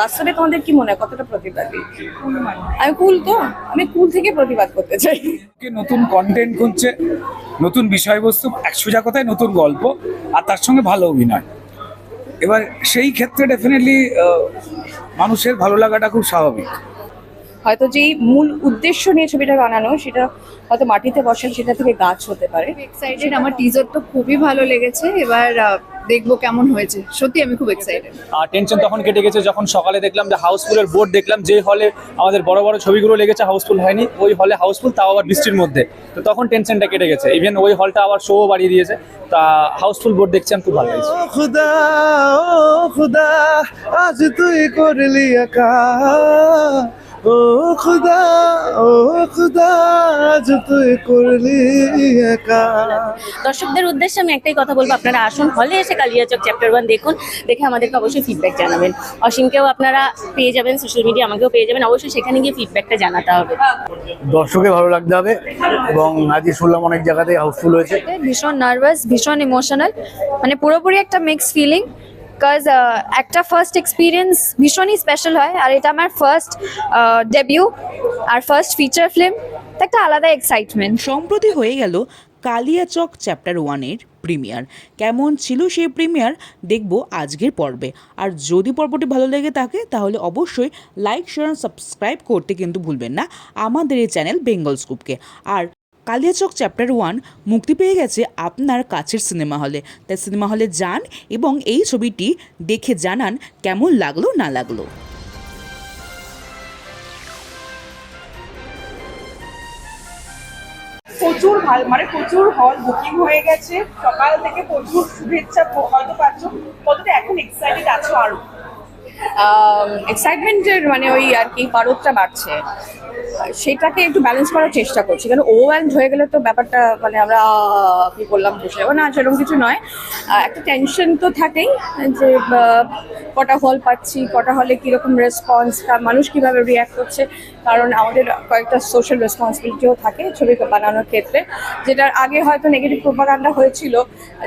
বাস্তবে তোমাদের কি মনে হয়? কতটা প্রতিবাদী? আমি কুল তো? আমি কুল থেকে প্রতিবাদ করতে চাই। কে নতুন কন্টেন্ট খুঁজছে নতুন বিষয়বস্তু এক সোজা কথায় নতুন গল্প আর তার সঙ্গে ভালো অভিনয়। এবার সেই ক্ষেত্রে ডেফিনেটলি মানুষের ভালো লাগাটা খুব স্বাভাবিক। হয়তো যেই মূল উদ্দেশ্য নিয়ে ছবিটা বানানো সেটা হয়তো মাটিতে বসেন সেটা থেকে গাছ হতে পারে। এক্সাইটেড আমার টিজার তো খুবই ভালো লেগেছে। এবার দেখব কেমন হয়েছে। সত্যি আমি খুব এক্সাইটেড আর টেনশন তখন কেটে গেছে যখন সকালে দেখলাম যে হাউসফুলের বোর্ড দেখলাম যে হলে আমাদের বড় বড় ছবিগুলো লেগেছে হাউসফুল হয়নি ওই হলে হাউসফুল তাও আবার বৃষ্টির মধ্যে। তো তখন টেনশনটা কেটে গেছে। ইভেন ওই হলটা আবার শো বাড়িয়ে দিয়েছে। তা হাউসফুল বোর্ড দেখছি আমি খুব ভালো লাগছে। খুদা ও খুদা আজ তুই করলি একা। ও খুদা ও খুদা আজ তুই করলি একা। দর্শকদের উদ্দেশ্যে আমি একটাই কথা বলব আপনারা আসুন হলে এসে কালিয়াচক চ্যাপ্টার ওয়ান দেখুন দেখে আমাদেরকে অবশ্যই ফিডব্যাক জানাবেন। অসীমকেও আপনারা পেয়ে যাবেন সোশ্যাল মিডিয়া আমাকেও পেয়ে যাবেন অবশ্যই সেখানে গিয়ে ফিডব্যাকটা জানাতে হবে। দর্শকে ভালো লাগতে হবে এবং আজকে শুনলাম অনেক জায়গাতে হাউসফুল হয়েছে। ভীষণ নার্ভাস ভীষণ ইমোশনাল মানে পুরোপুরি একটা মিক্স ফিলিং বিকজ একটা ফার্স্ট এক্সপিরিয়েন্স ভীষণই স্পেশাল হয়, আর এটা আমার ফার্স্ট ডেবিউ আর ফার্স্ট ফিচার ফিল্ম একটা আলাদা এক্সাইটমেন্ট সম্প্রতি হয়ে গেল কালিয়াচক চ্যাপ্টার ওয়ানের প্রিমিয়ার কেমন ছিল সেই প্রিমিয়ার দেখব আজকের পর্বে। আর যদি পর্বটি ভালো লেগে থাকে, তাহলে অবশ্যই লাইক শেয়ার সাবস্ক্রাইব করতে কিন্তু ভুলবেন না আমাদের এই চ্যানেল বেঙ্গল স্কুপকে আর কালিয়াচক চ্যাপ্টার ওয়ান মুক্তি পেয়ে গেছে আপনার কাছের সিনেমা হলে। তাই সিনেমা হলে যান এবং এই ছবিটি দেখে জানান কেমন লাগল, না লাগল। প্রচুর ভালো মানে প্রচুর হল বুকিং হয়ে গেছে। সকাল থেকে প্রচুর শুভেচ্ছা, হয়তো পাচ্ছ। কতটা এখন এক্সাইটেড আছো আরও? এক্সাইটমেন্টের মানে ওই আর কি পারদটা বাড়ছে। সেটাকে একটু ব্যালেন্স করার চেষ্টা করছি। কারণ ওভারওয়েলড হয়ে গেলে তো ব্যাপারটা মানে আমরা কি করলাম বসে যাব না, সেরকম কিছু নয়। একটা টেনশন তো থাকেই যে কটা হল পাচ্ছি, কটা হলে কীরকম রেসপন্স মানুষ কীভাবে রিয়াক্ট করছে। কারণ আমাদের কয়েকটা সোশ্যাল রেসপন্সিবিলিটিও থাকে ছবি বানানোর ক্ষেত্রে। যেটার আগে হয়তো নেগেটিভ প্রোপাগান্ডা হয়েছিল,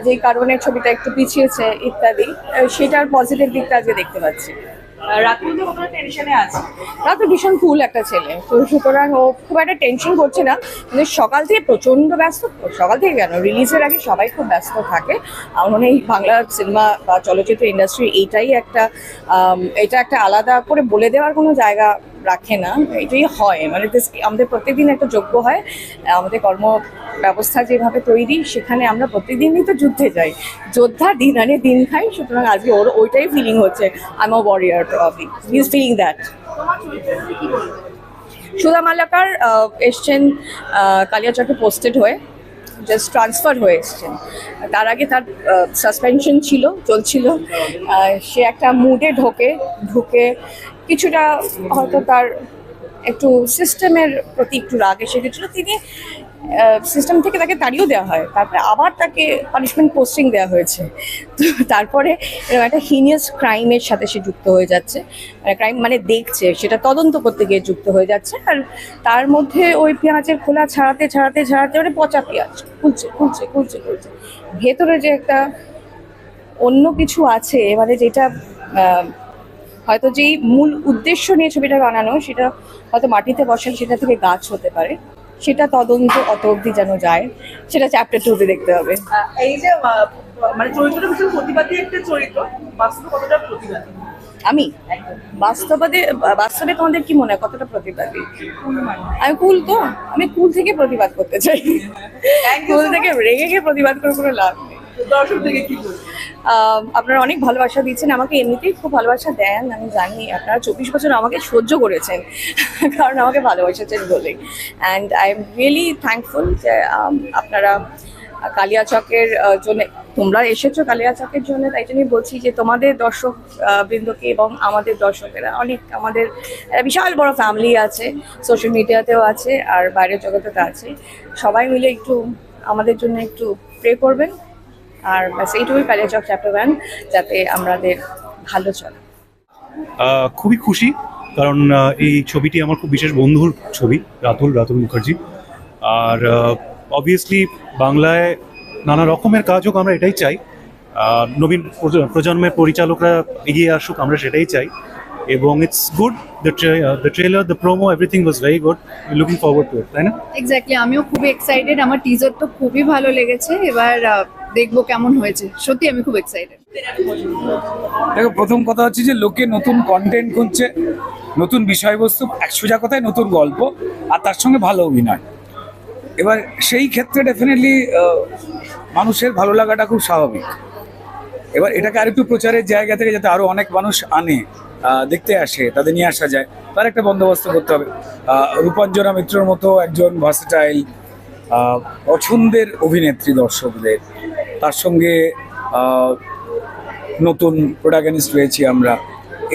যেই কারণে ছবিটা একটু পিছিয়েছে ইত্যাদি। সেটার পজিটিভ দিকটা আজকে দেখতে পাচ্ছি। ভীষণ একটা ছেলে। সুতরাং খুব একটা টেনশন করছে না। কিন্তু সকাল থেকে প্রচণ্ড ব্যস্ত, সকাল থেকে কেন? রিলিজের আগে সবাই খুব ব্যস্ত থাকে। মনে বাংলা সিনেমা বা চলচ্চিত্র ইন্ডাস্ট্রি এইটাই একটা এটা একটা আলাদা করে বলে দেওয়ার কোনো জায়গা রাখে না, এটাই হয়। মানে আমাদের প্রত্যেকদিন একটা যোগ্য হয়, আমাদের কর্ম ব্যবস্থা যেভাবে তৈরি, সেখানে আমরা প্রত্যেকদিনই তো যুদ্ধে যাই। যোদ্ধা দিন আনে দিন খাই, সুতরাং আজকে ওর, ওইটাই ফিলিং হচ্ছে I am warrior he is feeling that Sudha Malakar এসছেন কালিয়াচকে পোস্টেড হয়ে জাস্ট ট্রান্সফার হয়ে এসছেন। তার আগে তার সাসপেনশন ছিল, চলছিল। সে একটা মুডে ঢোকে, ঢুকে কিছুটা হয়তো তার একটু সিস্টেমের প্রতি একটু রাগ এসে গেছিল। তিনি সিস্টেম থেকে তাকে তাড়িয়েও দেওয়া হয়। তারপরে আবার তাকে পানিশমেন্ট পোস্টিং দেওয়া হয়েছে। তো তারপরে এরকম একটা হিনিয়াস ক্রাইমের সাথে সে যুক্ত হয়ে যাচ্ছে। মানে ক্রাইম মানে দেখছে, সেটা তদন্ত করতে গিয়ে যুক্ত হয়ে যাচ্ছে। আর তার মধ্যে ওই পেঁয়াজের খোলা ছাড়াতে ছাড়াতে ছাড়াতে মানে পচা পেঁয়াজ খুলছে খুলছে খুলছে খুলছে ভেতরে যে একটা অন্য কিছু আছে মানে যেটা হয়তো যেই মূল উদ্দেশ্য নিয়ে ছবিটা বানানো সেটা হয়তো মাটিতে বসেন সেটা থেকে গাছ হতে পারে। সেটা তদন্ত অত অবধি যেন যায় সেটা চ্যাপ্টার টু টুতে দেখতে হবে। এই যে মানে চরিত্রটা ভীষণ প্রতিবাদী একটা চরিত্র বাস্তবে কতটা প্রতিবাদী? আমি? বাস্তবাদে বাস্তবে তোমাদের কি মনে হয় কতটা প্রতিবাদী? আমি কুল তো আমি কুল থেকে প্রতিবাদ করতে চাই। কুল থেকে রেগে গিয়ে প্রতিবাদ করে কোনো লাভ নেই। দর্শক কি আপনারা অনেক ভালোবাসা দিচ্ছেন, আমাকে এমনিতেই খুব ভালোবাসা দেন, আমি জানি আপনারা চব্বিশ বছর আমাকে সহ্য করেছেন, কারণ আমাকে ভালোবাসেছেন বলে। And I am really thankful যে আপনারা কালিয়াচকের জন্য, তোমরা এসেছ কালিয়াচকের জন্য, তাই জন্যই বলছি যে তোমাদের দর্শক বৃন্দকে এবং আমাদের দর্শকেরা, অনেক আমাদের বিশাল বড় ফ্যামিলি আছে সোশ্যাল মিডিয়াতেও আছে, আর বাইরের জগতেও আছে। সবাই মিলে একটু আমাদের জন্য একটু প্রে করবেন। আর ব্যাস এইটুকুই কালিয়াচক চ্যাপ্টার ওয়ান যাতে আমাদের ভালো চলে। খুবই খুশি কারণ এই ছবিটি আমার খুব বিশেষ বন্ধুর ছবি রাতুল রাতুল মুখার্জি। আর অবভিয়াসলি বাংলায় নানা রকমের কাজ হোক আমরা এটাই চাই। নবীন প্রজ- প্রজন্মের পরিচালকরা এগিয়ে আসুক আমরা সেটাই চাই। এবং it's good the the trailer the promo everything was very good looking forward to it তাই না? এক্স্যাক্টলি আমিও খুবই এক্সাইটেড আমার টিজার তো খুবই ভালো লেগেছে। এবার দেখব কেমন হয়েছে। সত্যি আমি খুব এক্সাইটেড দেখো, প্রথম কথা হচ্ছে যে লোকে নতুন কন্টেন্ট খুঁজছে, নতুন বিষয়বস্তু, এক সোজা কথায় নতুন গল্প, আর তার সঙ্গে ভালো অভিনয়। এবার সেই ক্ষেত্রে ডেফিনেটলি মানুষের ভালো লাগাটা খুব স্বাভাবিক। এবার এটাকে আরেকটু প্রচারের জায়গা থেকে যাতে আরও অনেক মানুষ আনে দেখতে আসে, তাদের নিয়ে আসা যায়, তার একটা বন্দোবস্ত করতে হবে। রূপাঞ্জনা মিত্রর মতো একজন ভার্সেটাইল পছন্দের অভিনেত্রী, দর্শকদের। তার সঙ্গে নতুন প্রোটাগনিস্ট রয়েছি আমরা।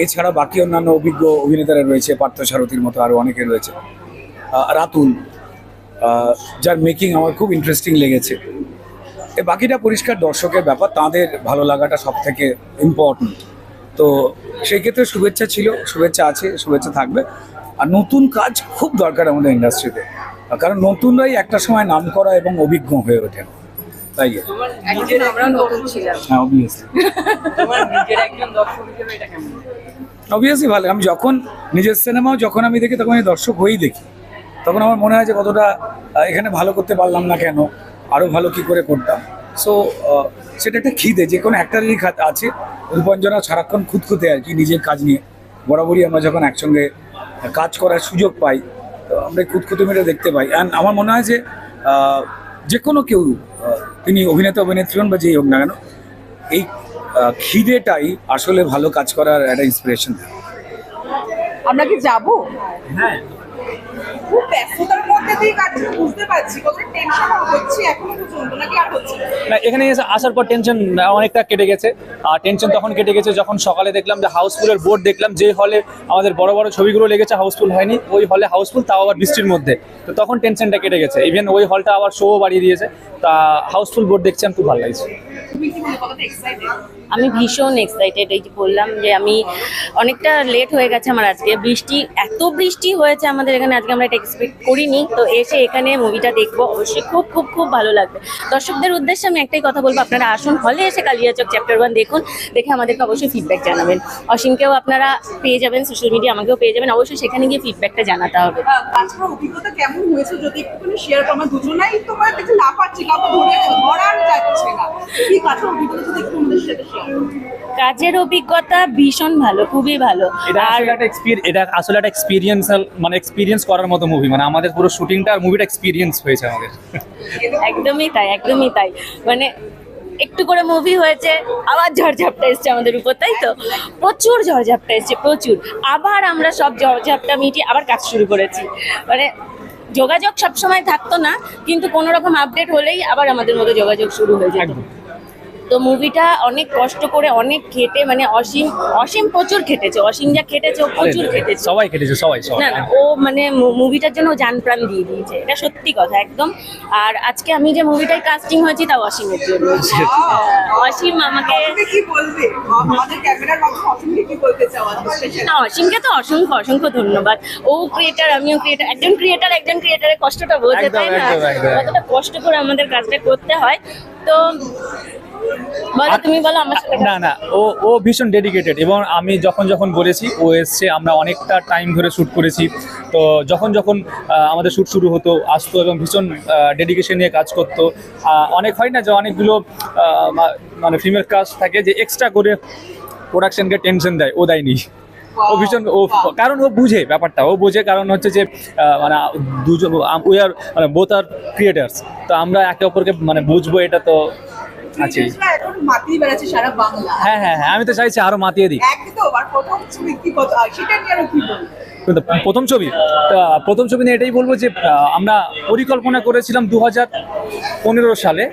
এছাড়া বাকি অন্যান্য অভিজ্ঞ অভিনেতারা রয়েছে, পার্থ সারথীর মতো আরও অনেকে রয়েছে। রাতুল যার মেকিং আমার খুব ইন্টারেস্টিং লেগেছে। এ, বাকিটা পরিষ্কার দর্শকের ব্যাপার, তাদের ভালো লাগাটা সব থেকে ইম্পর্টেন্ট তো সেই ক্ষেত্রে শুভেচ্ছা ছিল, শুভেচ্ছা আছে, শুভেচ্ছা থাকবে। আর নতুন কাজ খুব দরকার আমাদের ইন্ডাস্ট্রিতে কারণ নতুনরাই একটা সময় নাম করা এবং অভিজ্ঞ হয়ে ওঠেন। তাই? একদিন আমরা নতুন ছিলাম। হ্যাঁ অবভিয়াসলি অবভিয়াসলি ভালো। আমি যখন নিজের সিনেমাও যখন আমি দেখি তখন আমি দর্শক হয়েই দেখি। তখন আমার মনে হয় যে কতটা এখানে ভালো করতে পারলাম না কেন? আরও ভালো কি করে করতাম? সো সেটা একটা খিদে। যে কোনো একটারই খাত- আছে রূপাঞ্জনা সারাক্ষণ খুঁতখুঁতে আর কি নিজের কাজ নিয়ে। বরাবরই আমরা যখন একসঙ্গে কাজ করার সুযোগ পাই তো আমরা খুঁতখুঁতে মেরে দেখতে পাই। অ্যান্ড আমার মনে হয় যে যে কোনো কেউ তিনি অভিনেতা অভিনেত্রী হন বা যেই হোক না কেন এই আহ, খিদেটাই আসলে ভালো কাজ করার একটা ইন্সপিরেশন আমরা কি যাব? হ্যাঁ। খুব ব্যস্ততার মধ্যে দিয়ে কাজ বুঝতে পারছি। কতটা টেনশন হচ্ছে এখনও পর্যন্ত নাকি আর হচ্ছে না? এখানে এসে আসার পর টেনশন অনেকটা কেটে গেছে। আর টেনশন তখন কেটে গেছে যখন সকালে দেখলাম যে হাউসফুলের বোর্ড দেখলাম, যে হলে আমাদের বড় বড় ছবিগুলো লেগেছে হাউসফুল হয়নি, ওই হলে হাউসফুল তাও আবার বৃষ্টির মধ্যে। তো তখন টেনশনটা কেটে গেছে। ইভেন ওই হলটা আবার শোও বাড়িয়ে দিয়েছে। তা হাউসফুল বোর্ড দেখছি, আমি খুব ভালো লাগছে। আমি ভীষণ এক্সাইটেড এই যে বললাম যে আমি অনেকটা লেট হয়ে গেছে আমার আজকে। বৃষ্টি, এত বৃষ্টি হয়েছে আমাদের এখানে, আজকে আমরা এটা এক্সপেক্ট করিনি। তো এসে এখানে মুভিটা দেখব। অবশ্যই খুব খুব খুব ভালো লাগবে। দর্শকদের উদ্দেশ্যে আমি একটাই কথা বলব, আপনারা আসুন হলে এসে কালিয়াচক চ্যাপ্টার ওয়ান দেখুন, দেখে আমাদেরকে অবশ্যই ফিডব্যাক জানাবেন। অসীমকেও আপনারা পেয়ে যাবেন সোশ্যাল মিডিয়া আমাকেও পেয়ে যাবেন, অবশ্যই সেখানে গিয়ে ফিডব্যাকটা জানাতে হবে। অভিজ্ঞতা কেমন হয়েছে? যদি একটুখানি শেয়ার করো দুজনাই তোমার দেখে না পাচ্ছি, কাউকে ধরে ধরার যাচ্ছে না। কি অভিজ্ঞতা যদি একটু আমাদের সাথে শেয়ার কাজের অভিজ্ঞতা ভীষণ ভালো খুবই ভালো। এটা আর আসলে একটা এক্সপিরিয়েন্স এটা আসলে একটা এক্সপিরিয়েন্সাল মানে এক্সপিরিয়েন্স করার মতো মুভি মানে আমাদের পুরো শুটিংটা আর মুভিটা এক্সপিরিয়েন্স হয়েছে আমাদের। একদমই তাই একদমই তাই। মানে একটু করে মুভি হয়েছে আবার ঝড়ঝাপটা এসছে আমাদের উপর তাই তো? প্রচুর ঝড়ঝাপটা এসছে প্রচুর। আবার আমরা সব ঝড়ঝাপটা মিটিয়ে আবার কাজ শুরু করেছি। মানে যোগাযোগ সবসময় থাকতো না কিন্তু কোনো রকম আপডেট হলেই আবার আমাদের মধ্যে যোগাযোগ শুরু হয়ে যেত। একদম। তো মুভিটা অনেক কষ্ট করে অনেক খেটে মানে অসীম অসীম প্রচুর খেটেছে। অসীম যা খেটেছে ও প্রচুর খেটেছে। সবাই কেটেছে সবাই সবাই। না না ও মানে মুভিটার জন্য জান প্রাণ দিয়ে দিয়েছে। এটা সত্যি কথা একদম। আর আজকে আমি যে মুভিটায় কাস্টিং হয়েছি তা অসীমের জন্য। অসীম আমাকে কি বলবে? আমাদের ক্যামেরার অসীমকে কি বলতে চাও না অসীমকে তো অসংখ্য অসংখ্য ধন্যবাদ। ও ক্রিয়েটার আমিও ক্রিয়েটার একজন ক্রিয়েটার একজন ক্রিয়েটারের কষ্টটা বোঝে তাই না। কতটা কষ্ট করে আমাদের কাজটা করতে হয়। তো বলো তুমি বলো আমার সাথে না না ও ও ভীষণ ডেডিকেটেড এবং আমি যখন যখন বলেছি ও এসছে আমরা অনেকটা টাইম ধরে শ্যুট করেছি। তো যখন যখন আমাদের শ্যুট শুরু হতো আসতো এবং ভীষণ ডেডিকেশন নিয়ে কাজ করতো অনেক হয় না যে অনেকগুলো মানে ফিমেল কাজ থাকে যে এক্সট্রা করে প্রোডাকশনকে টেনশন দেয় ও দেয়নি। ও ভীষণ ও কারণ ও বুঝে ব্যাপারটা ও বুঝে কারণ হচ্ছে যে মানে দুজন উই আর মানে বোথ আর ক্রিয়েটার্স তো আমরা একে অপরকে মানে বুঝব এটা তো এখন মাতিয়ে বেড়াচ্ছে সারা বাংলা। হ্যাঁ হ্যাঁ হ্যাঁ আমি তো চাইছি আরও মাতিয়ে দিই একদম আর প্রথম ছবি কি কথা সেটা নিয়ে আরও কি বলব? প্রথম ছবি প্রথম ছবি নিয়ে এটাই বলব যে আমরা পরিকল্পনা করেছিলাম দু হাজার পনেরো সালে।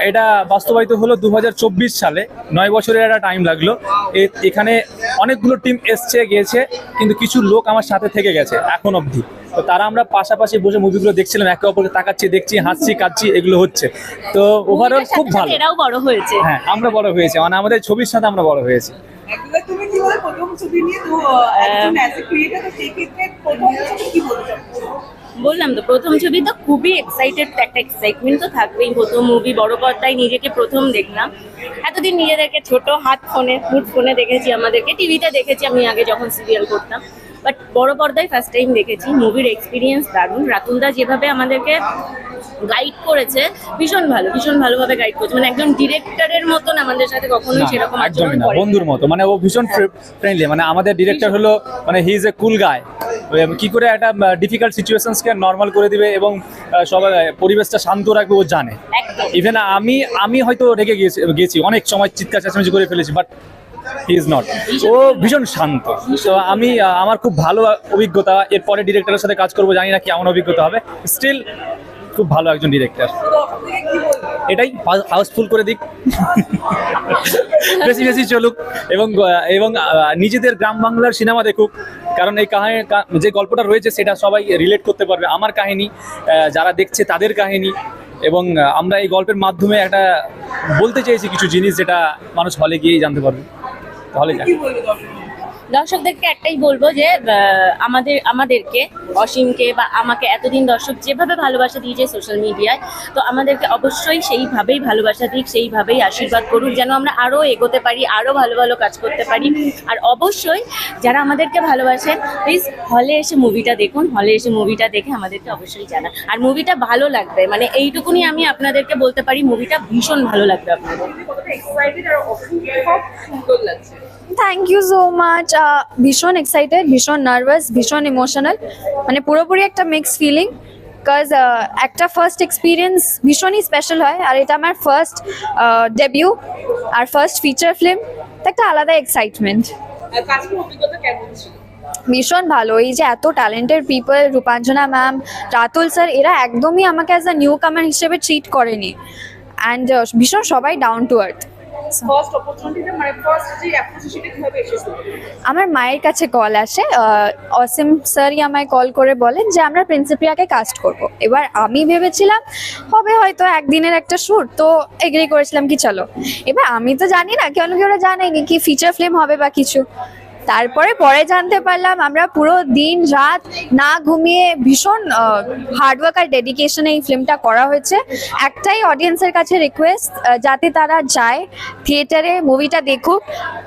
এটা বাস্তবায়িত হলো দু হাজার চব্বিশ সালে। নয় বছরের একটা টাইম লাগল। এ- এখানে অনেকগুলো টিম এসছে গিয়েছে কিন্তু কিছু লোক আমার সাথে থেকে গেছে এখন অবধি। তো তারা আমরা পাশাপাশি বসে মুভিগুলো দেখছিলাম একে অপরকে তাকাচ্ছি দেখছি হাসছি কাঁদছি এগুলো হচ্ছে। তো ওভারঅল খুব ভালো। এরাও বড় হয়েছে। হ্যাঁ আমরা বড় হয়েছি। মানে আমাদের ছবির সাথে আমরা বড় হয়েছি। একদম তুমি কি বলে প্রথম ছবি নিয়ে? তো একজন অ্যাজ এ ক্রিয়েটর সেই ক্ষেত্রে প্রথম ছবি কি বলতে বললাম তো প্রথম ছবি তো খুবই এক্সাইটেড একটা এক্সাইটমেন্ট তো থাকবেই। প্রথম মুভি বড় পর্দায় নিজেকে প্রথম দেখলাম। এতদিন নিজেদেরকে ছোট হাত ফোনে ফুট ফোনে দেখেছি আমাদেরকে টিভিতে দেখেছি আমি আগে যখন সিরিয়াল করতাম। বাট বড় পর্দায় ফার্স্ট টাইম দেখেছি মুভির এক্সপিরিয়েন্স দারুণ। রাতুলদা যেভাবে আমাদেরকে গাইড করেছে ভীষণ ভালো ভীষণ ভালোভাবে গাইড করেছে। মানে একজন ডিরেক্টরের মতন আমাদের সাথে কখনোই সেরকম আচরণ না করে বন্ধুর মতো। মানে ও ভীষণ ফ্রেন্ডলি মানে আমাদের ডিরেক্টর হলো মানে হি ইজ এ কুল গায় কি করে একটা ডিফিকাল্ট সিচুয়েশনসকে নর্মাল করে দিবে এবং সবার পরিবেশটা শান্ত রাখবে ও জানে। ইভেন আমি আমি হয়তো রেগে গেছি অনেক সময় চিৎকার চেঁচামেচি করে ফেলেছি বাট ইজ নট ও ভীষণ শান্ত। তো আমি আমার খুব ভালো অভিজ্ঞতা, এরপরে ডিরেক্টরের সাথে কাজ করব, জানি না কেমন অভিজ্ঞতা হবে। স্টিল খুব ভালো একজন ডিরেক্টর এটাই হাউসফুল করে দিক। বেশি বেশি চলুক। এবং এবং নিজেদের গ্রাম বাংলার সিনেমা দেখুক। কারণ এই কাহিনী যে গল্পটা রয়েছে, সেটা সবাই রিলেট করতে পারবে। আমার কাহিনী যারা দেখছে তাদের কাহিনী। এবং আমরা এই গল্পের মাধ্যমে একটা বলতে চাইছি কিছু জিনিস, যেটা মানুষ হলে গিয়েই জানতে পারবে। তাহলে দর্শক দর্শকদেরকে একটাই বলব যে আমাদের, আমাদেরকে, অসীমকে বা আমাকে এতদিন দর্শক যেভাবে ভালোবাসা দিয়েছে সোশ্যাল মিডিয়ায় তো আমাদেরকে অবশ্যই সেইভাবেই ভালোবাসা দিক, সেইভাবেই আশীর্বাদ করুক যেন আমরা আরও এগোতে পারি আরও ভালো ভালো কাজ করতে পারি। আর অবশ্যই যারা আমাদেরকে ভালোবাসেন প্লিজ হলে এসে মুভিটা দেখুন হলে এসে মুভিটা দেখে আমাদেরকে অবশ্যই জানান। আর মুভিটা ভালো লাগবে মানে এইটুকুনি আমি আপনাদেরকে বলতে পারি মুভিটা ভীষণ ভালো লাগবে আপনাদের। অসম্ভব সুন্দর লাগছে। থ্যাংক ইউ সো মাচ ভীষণ এক্সাইটেড ভীষণ নার্ভাস ভীষণ ইমোশনাল মানে পুরোপুরি একটা মিক্স ফিলিং বিকজ একটা ফার্স্ট এক্সপিরিয়েন্স ভীষণই স্পেশাল হয় আর এটা আমার ফার্স্ট ডেবিউ আর ফার্স্ট ফিচার ফিল্ম একটা আলাদা এক্সাইটমেন্ট ভীষণ ভালো। এই যে এত talented people Rupanjana ma'am Ratul sir এরা একদমই আমাকে অ্যাজ আ নিউ কামার হিসেবে ট্রিট করেনি। অ্যান্ড ভীষণ সবাই ডাউন টু আর্থ ফার্স্ট অপরচুনিটিটা মানে ফার্স্ট যে অ্যাপ্রোচ সেটা কীভাবে এসেছিল আমার মায়ের কাছে কল আসে অসীম স্যারই আমায় কল করে বলেন যে আমরা প্রিন্সিপিয়াকে কাস্ট করব। এবার আমি ভেবেছিলাম হবে হয়তো একদিনের একটা শ্যুট তো এগ্রি করেছিলাম কি চলো। এবার আমি তো জানি না কেন কি ওরা জানেনি কি ফিচার ফিল্ম হবে বা কিছু। তারপরে পরে জানতে পারলাম আমরা পুরো দিন রাত না ঘুমিয়ে ভীষণ হার্ডওয়ার্ক আর ডেডিকেশনে এই ফিল্মটা করা হয়েছে। একটাই অডিয়েন্সের কাছে রিকোয়েস্ট যাতে তারা যায় থিয়েটারে মুভিটা দেখুক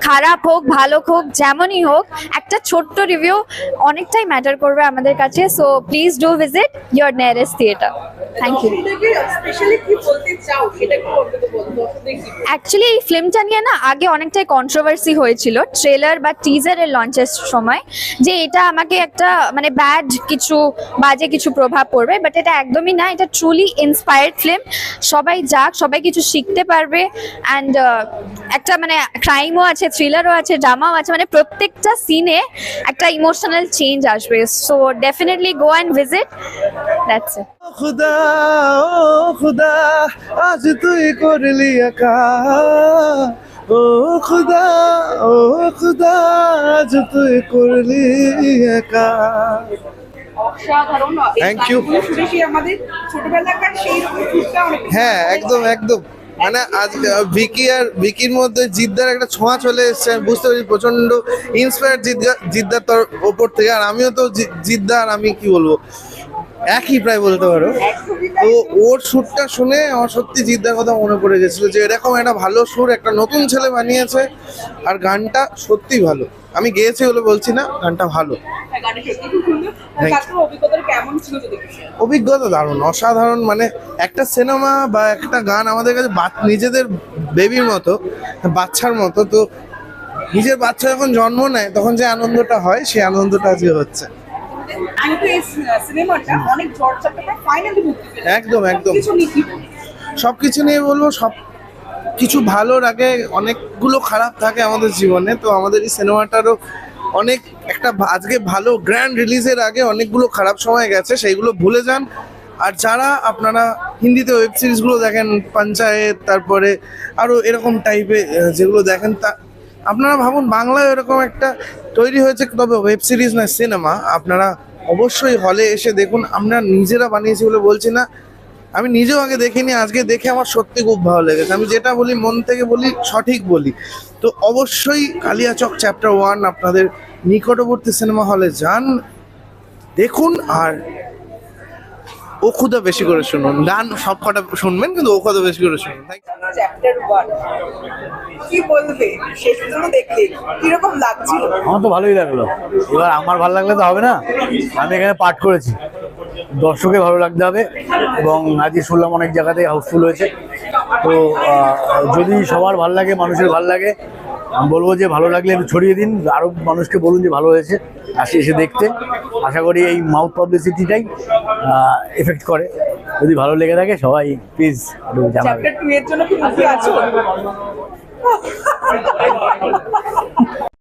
খারাপ হোক ভালো হোক যেমনই হোক একটা ছোট্ট রিভিউ অনেকটাই ম্যাটার করবে আমাদের কাছে। So please do visit your nearest theatre thank you? Actually এই ফিল্মটা নিয়ে না আগে অনেকটাই কন্ট্রোভার্সি হয়েছিল। ট্রেলার বা টিজারের লঞ্চের সময় যে এটা আমাকে একটা মানে ব্যাড কিছু, বাজে কিছু প্রভাব পড়বে বাট এটা একদমই না, এটা ট্রুলি ইন্সপায়ার্ড ফিল্ম সবাই যাক, সবাই কিছু শিখতে পারবে অ্যান্ড একটা মানে ক্রাইমও আছে থ্রিলারও আছে ড্রামাও আছে মানে প্রত্যেকটা সিনে একটা ইমোশনাল চেঞ্জ আসবে। So definitely go and visit that's খুদা, ও খুদা, আজ তুই করলি একা। ও খুদা ও খুদা আজ তুই করলি একা। সুরটা অনেক হ্যাঁ একদম একদম। মানে আজ ভিকি আর ভিকির মধ্যে জিদ্দার একটা ছোঁয়া চলে এসেছে আমি বুঝতে পারছি প্রচণ্ড ইন্সপায়ার জিদ্দা জিদ্দার তোর ওপর থেকে। আর আমিও তো জি- জিদ্দা আর আমি কি বলব? একই প্রায় বলতে পারো। তো ওর সুরটা শুনে আমার সত্যি জিদ্দার কথা মনে পড়ে গেছিল যে এরকম একটা ভালো সুর একটা নতুন ছেলে বানিয়েছে আর গানটা সত্যি ভালো। আমি গেয়েছি বলে বলছি না গানটা ভালো. কাজের অভিজ্ঞতা দারুণ অসাধারণ মানে একটা সিনেমা বা একটা গান আমাদের কাছে নিজেদের বেবির মতো বাচ্চার মতো তো নিজের বাচ্চা যখন জন্ম নেয় তখন যে আনন্দটা হয় সেই আনন্দটা আজকে হচ্ছে। সিনেমাটা অনেক ফাইনালি একদম, একদম। কিছু সব কিছু নিয়ে বলব সব কিছু ভালোর আগে অনেকগুলো খারাপ থাকে আমাদের জীবনে তো আমাদের এই সিনেমাটারও অনেক একটা আজকে ভালো গ্র্যান্ড রিলিজের আগে অনেকগুলো খারাপ সময় গেছে সেইগুলো ভুলে যান। আর যারা আপনারা হিন্দিতে ওয়েব সিরিজগুলো দেখেন পঞ্চায়েত তারপরে আরও এরকম টাইপের যেগুলো দেখেন তা আপনারা ভাবুন, বাংলায় এরকম একটা তৈরি হয়েছে, তবে ওয়েব সিরিজ না সিনেমা আপনারা অবশ্যই হলে এসে দেখুন, আমরা নিজেরা বানিয়েছি বলে বলছি না। আমি নিজেও আগে দেখিনি, আজকে দেখে আমার সত্যি খুব ভালো লেগেছে। আমি যেটা বলি, মন থেকে বলি, সঠিক বলি। তো অবশ্যই কালিয়াচক চ্যাপ্টার ওয়ান আপনাদের নিকটবর্তী সিনেমা হলে যান, দেখুন, আর ও খুদা বেশি করে শুনুন। গান সব কটা শুনবেন কিন্তু ও কথা বেশি করে শুনুন. চ্যাপ্টার ওয়ান কি বলবে? শেষ পর্যন্ত দেখলে কীরকম লাগছিল? আমার তো ভালোই লাগল। এবার আমার ভালো লাগলে তো হবে না। আমি এখানে পাঠ করেছি। দর্শকের ভালো লাগতে হবে এবং আজকে শুনলাম অনেক জায়গাতেই হাউসফুল হয়েছে। তো যদি সবার ভালো লাগে মানুষের ভালো লাগে আমি বলব যে ভালো লাগলে একটু ছড়িয়ে দিন আরও মানুষকে বলুন যে ভালো হয়েছে আসি এসে দেখতে। আশা করি এই মাউথ পাবলিসিটিটাই এফেক্ট করে। যদি ভালো লেগে থাকে সবাই প্লিজ একটু জানাবে